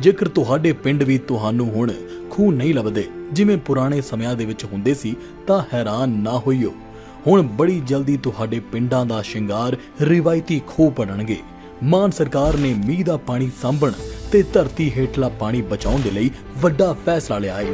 ਜੇਕਰ ਤੁਹਾਡੇ ਪਿੰਡ ਵੀ ਤੁਹਾਨੂੰ ਹੁਣ ਖੂਹ ਨਹੀਂ ਲੱਭਦੇ, ਜਿਵੇਂ ਪੁਰਾਣੇ ਸਮਿਆਂ ਦੇ ਵਿੱਚ ਹੁੰਦੇ ਸੀ, ਤਾਂ ਹੈਰਾਨ ਨਾ ਹੋਈਓ। ਹੁਣ ਬੜੀ ਜਲਦੀ ਤੁਹਾਡੇ ਪਿੰਡਾਂ ਦਾ ਸ਼ਿੰਗਾਰ ਰਿਵਾਇਤੀ ਖੂਹ ਬਣਨਗੇ। ਮਾਨ ਸਰਕਾਰ ਨੇ ਮੀਂਹ ਦਾ ਪਾਣੀ ਸਾਂਭਣ ਤੇ ਧਰਤੀ ਹੇਠਲਾ ਪਾਣੀ ਬਚਾਉਣ ਦੇ ਲਈ ਵੱਡਾ ਫੈਸਲਾ ਲਿਆ ਹੈ।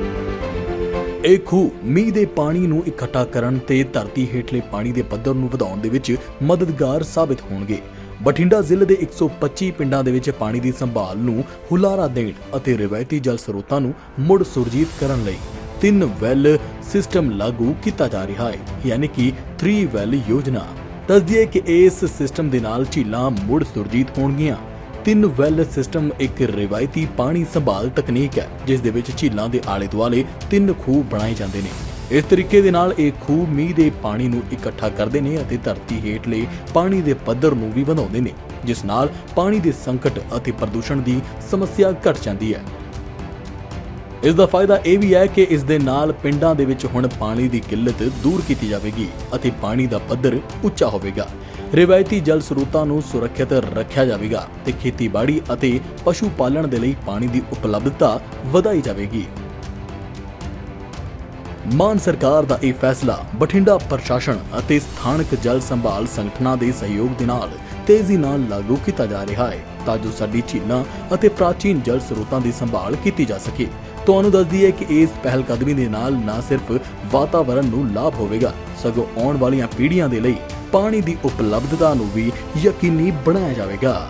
ਇਹ ਖੂਹ ਮੀਂਹ ਦੇ ਪਾਣੀ ਨੂੰ ਇਕੱਠਾ ਕਰਨ ਤੇ ਧਰਤੀ ਹੇਠਲੇ ਪਾਣੀ ਦੇ ਪੱਧਰ ਨੂੰ ਵਧਾਉਣ ਦੇ ਵਿੱਚ ਮਦਦਗਾਰ ਸਾਬਿਤ ਹੋਣਗੇ। ਬਠਿੰਡਾ ਜ਼ਿਲ੍ਹੇ ਦੇ 125 ਪਿੰਡਾਂ ਦੇ ਵਿੱਚ ਪਾਣੀ ਦੀ ਸੰਭਾਲ ਨੂੰ ਹੁਲਾਰਾ ਦੇਣ ਅਤੇ ਰਵਾਇਤੀ ਜਲ ਸਰੋਤਾਂ ਨੂੰ ਮੁੜ ਸੁਰਜੀਤ ਕਰਨ ਲਈ ਤਿੰਨ ਵੈਲ ਸਿਸਟਮ ਲਾਗੂ ਕੀਤਾ ਜਾ ਰਿਹਾ ਹੈ, ਯਾਨੀ ਕਿ 3 ਵੈਲ ਯੋਜਨਾ। ਦੱਸਦੀ ਕਿ ਇਸ ਸਿਸਟਮ ਦੇ ਨਾਲ ਝੀਲਾਂ ਮੁੜ ਸੁਰਜੀਤ ਹੋਣਗੀਆਂ। ਤਿੰਨ ਵੈਲ ਸਿਸਟਮ ਇੱਕ ਰਿਵਾਇਤੀ ਪਾਣੀ ਸੰਭਾਲ ਤਕਨੀਕ ਹੈ, ਜਿਸ ਦੇ ਵਿੱਚ ਝੀਲਾਂ ਦੇ ਆਲੇ ਦੁਆਲੇ ਤਿੰਨ ਖੂਹ ਬਣਾਏ ਜਾਂਦੇ ਨੇ। ਇਸ ਤਰੀਕੇ ਦੇ ਨਾਲ ਇਹ ਖੂਹ ਮੀਂਹ ਦੇ ਪਾਣੀ ਨੂੰ ਇਕੱਠਾ ਕਰਦੇ ਨੇ ਅਤੇ ਧਰਤੀ ਹੇਠਲੇ ਪਾਣੀ ਦੇ ਪੱਧਰ ਨੂੰ ਵੀ ਵਧਾਉਂਦੇ ਨੇ, ਜਿਸ ਨਾਲ ਪਾਣੀ ਦੇ ਸੰਕਟ ਅਤੇ ਪ੍ਰਦੂਸ਼ਣ ਦੀ ਸਮੱਸਿਆ ਘਟ ਜਾਂਦੀ ਹੈ। ਇਸ ਦਾ ਫਾਇਦਾ ਇਹ ਵੀ ਹੈ ਕਿ ਇਸ ਦੇ ਨਾਲ ਪਿੰਡਾਂ ਦੇ ਵਿੱਚ ਹੁਣ ਪਾਣੀ ਦੀ ਕਿੱਲਤ ਦੂਰ ਕੀਤੀ ਜਾਵੇਗੀ ਅਤੇ ਪਾਣੀ ਦਾ ਪੱਧਰ ਉੱਚਾ ਹੋਵੇਗਾ। ਰਿਵਾਇਤੀ ਜਲ ਸਰੋਤਾਂ ਨੂੰ ਸੁਰੱਖਿਅਤ ਰੱਖਿਆ ਜਾਵੇਗਾ ਤੇ ਖੇਤੀਬਾੜੀ ਅਤੇ ਪਸ਼ੂ ਪਾਲਣ ਦੇ ਲਈ ਪਾਣੀ ਦੀ ਉਪਲਬਧਤਾ ਵਧਾਈ ਜਾਵੇਗੀ। ਮਾਨ ਸਰਕਾਰ ਦਾ ਇਹ ਫੈਸਲਾ ਬਠਿੰਡਾ ਪ੍ਰਸ਼ਾਸਨ ਅਤੇ ਸਥਾਨਕ ਜਲ ਸੰਭਾਲ ਸੰਗਠਨਾਂ ਦੇ ਸਹਿਯੋਗ ਦੇ ਨਾਲ ਤੇਜ਼ੀ ਨਾਲ ਲਾਗੂ ਕੀਤਾ ਜਾ ਰਿਹਾ ਹੈ ਤਾਂ ਜੋ ਸਾਡੀ ਝੀਲਾਂ ਅਤੇ ਪ੍ਰਾਚੀਨ ਜਲ ਸਰੋਤਾਂ ਦੀ ਸੰਭਾਲ ਕੀਤੀ ਜਾ ਸਕੇ। ਤੁਹਾਨੂੰ ਦੱਸਦੀ ਹੈ ਕਿ ਇਸ ਪਹਿਲ ਕਦਮੀ ਦੇ ਨਾਲ ਨਾ ਸਿਰਫ ਵਾਤਾਵਰਣ ਨੂੰ ਲਾਭ ਹੋਵੇਗਾ, ਸਗੋਂ ਆਉਣ ਵਾਲੀਆਂ ਪੀੜ੍ਹੀਆਂ ਦੇ ਲਈ ਪਾਣੀ ਦੀ ਉਪਲਬਧਤਾ ਨੂੰ ਵੀ ਯਕੀਨੀ ਬਣਾਇਆ ਜਾਵੇਗਾ।